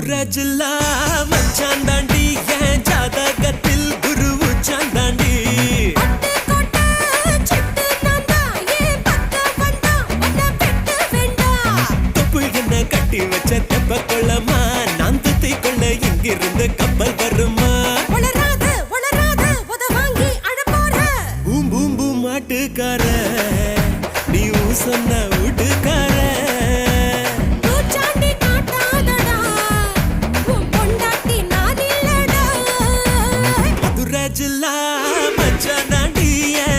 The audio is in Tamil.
ராஜுல்லா மச்சான் தாண்டி என் ஜாதகத்தில் குரு உச்சாந்தாண்டி. அட்டை கோட்டை வச்ச தெப்ப கொள்ளமா? நான் துத்தி கொள்ள இங்கிருந்து கப்பல் வருமா? பூம் பூம் பூம் மாட்டுக்கார நீ சொன்ன జిల్లా మజ్జ నడియే